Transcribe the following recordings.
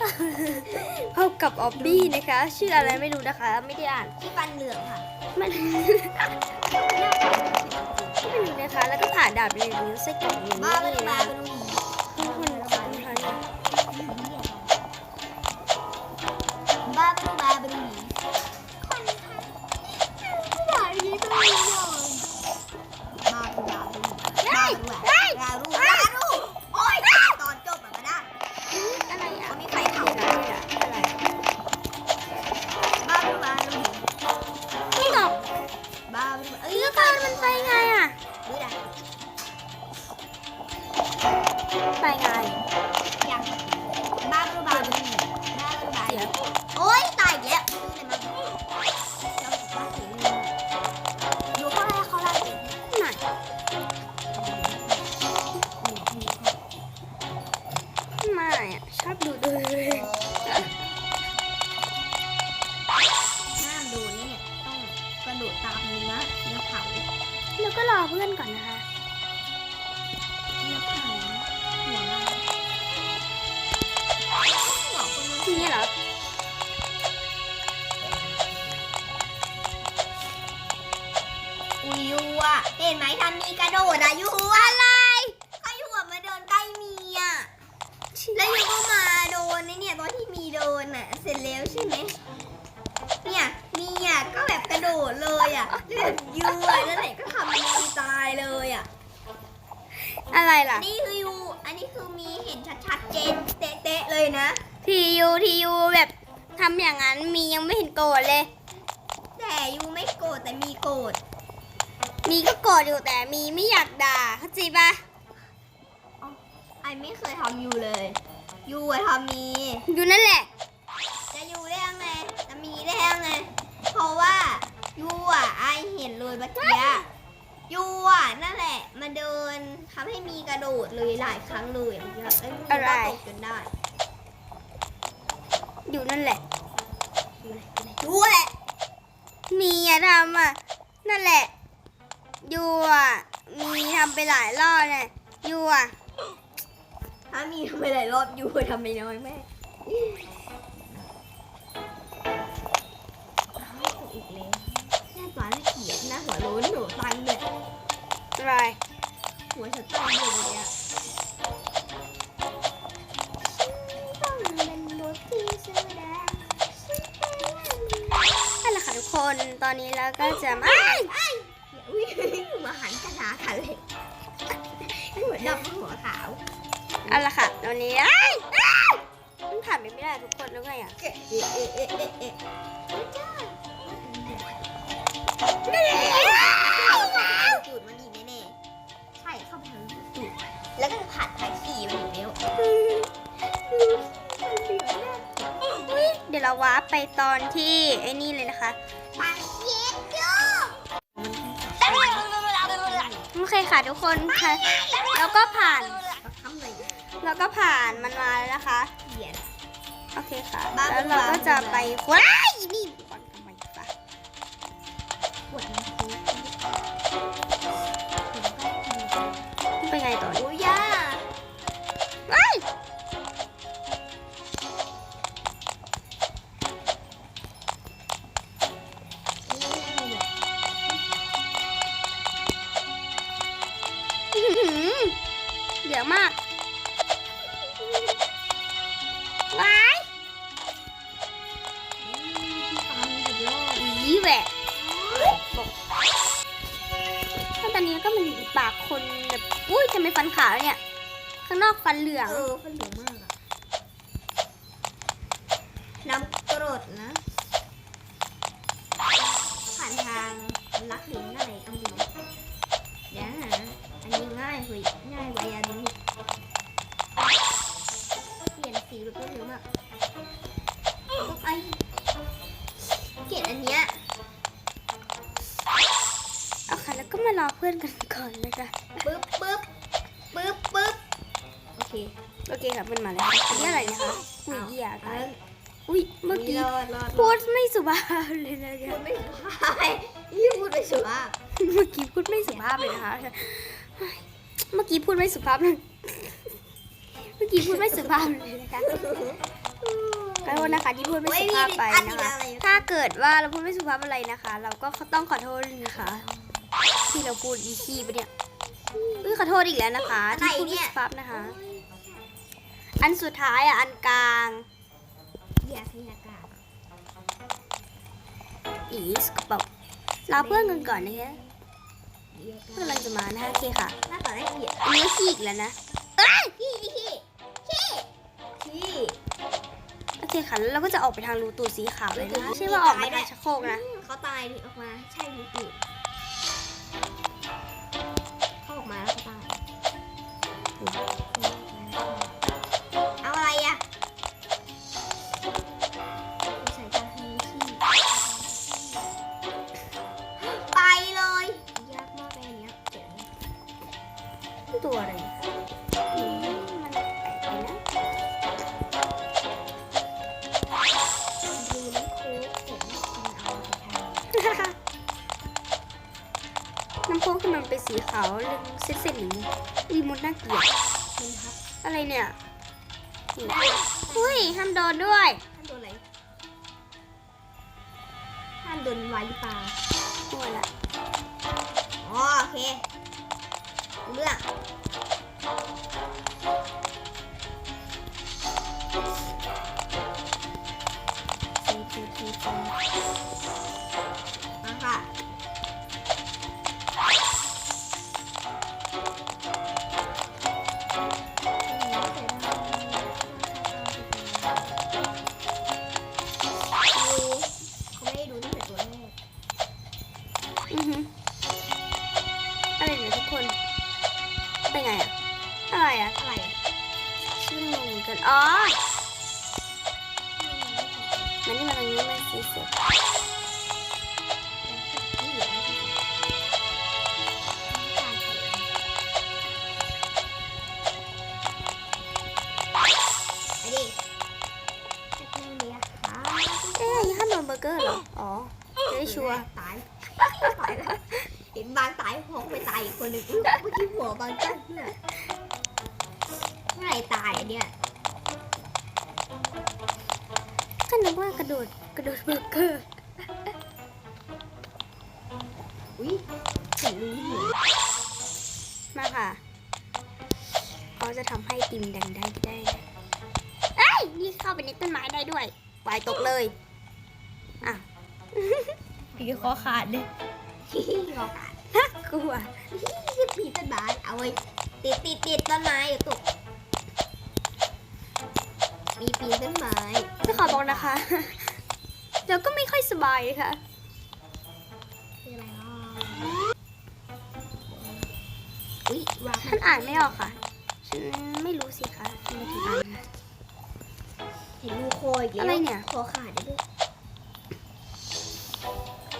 ค่ะพบกับออบบี้นะคะ ชื่ออะไรไม่รู้นะคะ ไม่ได้อ่านที่ฟันเหลืองค่ะมันไม่รู้นะคะ แล้วก็ผ่านด่านไปเลยนิ้วไส้กรอกอย่างบ้านี้ไม่เลได้ยมานะเป็น ไปไงอะดูด่ะไปไงยังบ้าเป็นมาเป็นหวีบ้าเป็นมาเสียโอ๊ยตายอีกแล้วดูเลยมั้งเราบ้าเสียงเลยดูเขาให้เขาไล่เสียงไหนไม่อะชอบดูดู ก็รอเพื่อนก่อนนะคะนื้อเผาหัวเราหัวคนนู้นทีนี้เหรออุยยูอะเห็นไหมทำมีกระโดดอะยูอะไรก็ยูอะมาเดินใกล้มีอะแล้วยูก็มาโดนไอ้เนี่ยตอนที่มีโดนอะเสร็จแล้วใช่ไหมเนี่ยมีอะก็แบบกระโดดเลยอะแล้วแบบยูอะนั่นแหละก็ตายเลยอะ อะไรล่ะ นี่คือยูอันนี้คือมีเห็นชัดๆเจนเตะๆเลยนะ ทียูทียูแบบทำอย่างนั้นมียังไม่เห็นโกรธเลย แต่ยูไม่โกรธแต่มีโกรธมีก็โกรธอยู่แต่มีไม่อยากด่าเข้าใจปะไอไม่เคยทำยูเลยยูอะทำมีอยู่นั่นแหละ จะยูได้ยังไงจะมีได้ยังไงเพราะว่ายูอะไอเห็นเลยเมื่อกี้อะ ยูอะนั่นแหละมาเดินทำให้มีกระโดดเลยหลายครั้งเลยอย่างเงี้ยแล้วยูก็ตกจนได้อยู่นั่นแหละยูแหละมีอะทำอะนั่นแหละยูอะมีทำไปหลายรอบเนี่ยยูอะถ้ามีทำไปหลายรอบยูทำไปน้อยแม่อ้าวตกอีกแล้วหน้าปลาหน้าเขียดหน้าหัวโล้นหัวตันเลยอะ ไร หัวฉันตันเลยเนี่ยต้องเป็นรถที่แสดงนั่นแหละค่ะทุกคนตอนนี้เราก็จะมาอุ้ยมาหันกระดาษกันเลยหัวดำหัวขาวเอาละค่ะตอนนี้อ้ายอ้ายมันผ่านไปไม่ได้ทุกคนแล้วไงอะเอ๊ะ แล้วก็จะผ่านทางขี่มันอีกแล้วเดี๋ยวเราวาร์ปไปตอนที่ไอ้นี่เลยนะคะทางเย็ดจูโอเคค่ะทุกคนค่ะ แล้วก็ผ่านทำเลยแล้วก็ผ่านมันมาแล้วนะคะเขียนโอเคค่ะบ้าแล้วเราก็จะไปว้า ว้ายอีแหวะบอกตอนนี้ก็มันอยู่ปากคนแบบอุ้ยทำไมฟันขาวเนี่ย ข้างนอกฟันเหลือง เออมันเหลืองมากอะน้ำกรดนะ ผ่านทางลักหรืออะไรต้องดูเดี๋ยวนะอันนี้ง่ายเลยง่ายกว่าอันนี้เปลี่ยนสี แบบรวดเร็วมากไอเกลียดอันเนี้ยเอาค่ะแล้วก็มารอเพื่อนกันก่อนนะคะปึ๊บปึ๊บปึ๊บปึ๊บโอเคโอเคค่ะเพื่อนมาแล้วอันนี้อะไรนะคะอุ้ยเหี้ยอัตายนนั้นอุ้ยเมื่อกี้รอดรอดพูดไม่สุภาพเลยนะพูคะดไม่สุภาพยี่พูดไม่สุภาพเมื่อกี้พูดไม่สุภาพเลยนะคะเมื่อกี้พูดไม่สุภาพเลย เมื่อกี้พูดไม่สุภาพเลยนะคะขอโทษนะคะที่พูดไม่สุภาพไปนะคะโอ้ยมีอันอีกอะไรถ้าเกิดว่าเราพูดไม่สุภาพอะไรนะคะ เราก็ต้องขอโทษด้วยนะคะ ที่เราพูดอีขี้ไปะเนี่ยอุ้ยขอโทษอีกแล้วนะคะที่พูดไม่สุภาพนะคะ อันสุดท้ายอะอันกลางอย่าขยากาศอีสกระเป๋าลาเพื่อนกันก่อนนะคะอย่าเพื่อนกำลังจะมานะคะโอเคค่ะหน้าต่อได้เหยียดอันนี้ก็ขี้อีกแล้วนะขี้ขี้ขี้ขี้ โอเคค่ะแล้วเราก็จะออกไปทางรูตูดสีขาวเลยนะคะไม่ใช่ว่าออกมาทางชักโครกนะ เขาตายดิออกมา ใช่หรือเปล่าเขา เรื่องเส้นๆอย่างนี้อีมดน่าเกลียดอะไรเนี่ยอุ้ยห้ามโดนด้วยห้ามโดนอะไรห้ามโดนไวหรือเปล่าตัวละอ๋อโอเคเรื่อง อะไรอะอะไรอะชื่องงเหมือนกันอ๋อมันนี่มาทางนี้มันสีเสียนี่เหรอไอ้ดิแค่นี้เนี่ยค่ะเอ๊ะยังห้ามโดนเบอร์เกอร์เหรอ อ๋อจะได้ชัวร์ตายตายแล้วเห็นบางตายพองไปตายอีกคนหนึ่งอุ๊ยเมื่อกี้หัวบางจ้าเนี่ย ไรตายเนี่ยก็นึกว่ากระโดดกระโดดเบอร์เกอร์อุ้ยเห็นรู้อยู่มาค่ะเขาจะทำให้ติมแดงได้ได้เอ้ยนี่เข้าไปในต้นไม้ได้ด้วยปลายตกเลยอะผีคอขาดเลยรอการน่ากลัวมีต้นไม้เอาไว้ติดติดติดต้นไม้อยู่ตก มีปีนต้นไม้จะขอบอกนะคะเดี๋ยวก็ไม่ค่อยสบายค่ะคืออะไรอะอุ้ยว่าท่านอ่านไม่ออกค่ะ ฉันไม่รู้สิคะทำไมถึงอ่านนะเห็นรูโคอีกแล้วอะไรเนี่ยคอขาดได้ด้วย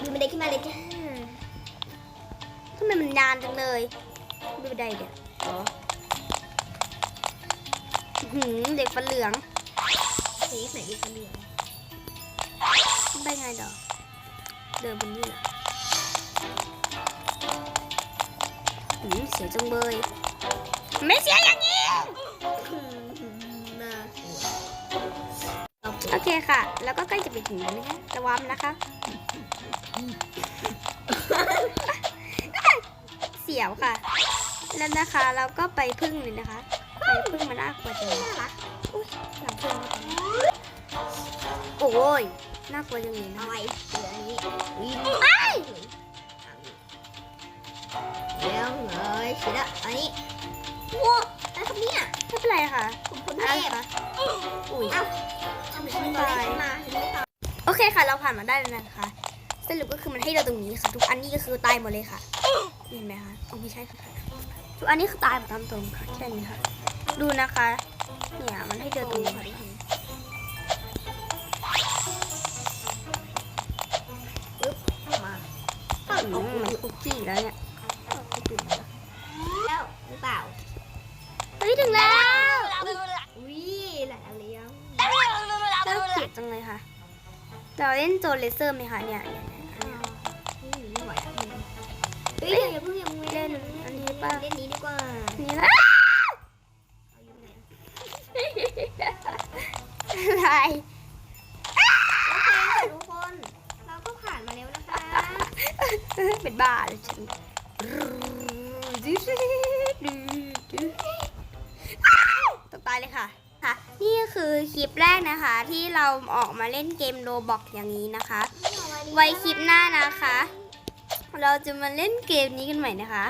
ดูมันได้ขึ้นมาเลยจ้าทำไมมันนานจังเลย ดูได้เดี๋ยวอ๋ออื้อหือเด็กฟันเหลือง เค้กไหนดีกันเหลืองไปไงดอกเดินบนนี่เหรออืมเสียจังเบยไม่เสียอย่างนี้น่ากลัวโอเคค่ะ แล้วก็ใกล้จะไปถึงแล้วนะคะ ระวังนะคะ เสียวค่ะ แล้วนะคะเราก็ไปพึ่งเลยนะคะ ไปพึ่งมันน่ากลัวจังเลยน่ารักหลังพึ่ง โอ้ยน่ากลัวจังเลยนะเอาไว้เหลืออันนี้วิ่งเดี๋ยวเลยเสร็จแล้วอันนี้ว้าอะไรครับเนี่ยไม่เป็นไรค่ะผมคนอะไรเทพคะอุ้ยเอ้าทำไมฉันตอนแรกฉันมาฉันไม่ตายโอเคค่ะ เราผ่านมาได้แล้วนะคะสรุปก็คือมันให้เราตรงนี้ค่ะ ทุกอันนี้ก็คือตายหมดเลยค่ะเห็นไหมคะอ๋อไม่ใช่ค่ะทุกอันนี้คือตายหมดตามตรงค่ะแค่นี้ค่ะ ดูนะคะ เนี่ยมันให้เดินตรงนี้ค่ะปึ๊บมาอืมมันคุกกี้แล้วเนี่ยแล้วหรือเปล่าเฮ้ยถึงแล้วอุ้ยหลายอันเลี้ยงน่าเกลียดจังเลยค่ะเราเล่นโจนเลเซอร์ไหมคะเนี่ยเนี่ยเนี่ยอันเนี้ยไม่ไหวอะเฮ้ยอย่าเพิ่งยังไม่เล่นอันนี้ป่ะเล่นนี้ดีกว่านี่ละ เอาอยู่ไหน อะไรโอเคค่ะทุกคน เราก็ผ่านมาแล้วนะคะ เป็นบ้าเลยฉันตกตายเลยค่ะ ค่ะ นี่คือคลิปแรกนะคะ ที่เราออกมาเล่นเกมโรบอกอย่างนี้นะคะ ไว้คลิปหน้านะคะ เราจะมาเล่นเกมนี้กันใหม่นะคะ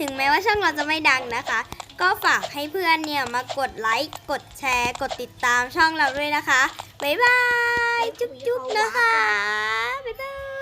ถึงแม้ว่าช่องเราจะไม่ดังนะคะ ก็ฝากให้เพื่อนเนี่ยมากดไลค์ กดแชร์ กดติดตามช่องเราด้วยนะคะ บ๊ายบาย จุ๊บๆนะคะ บ๊ายบาย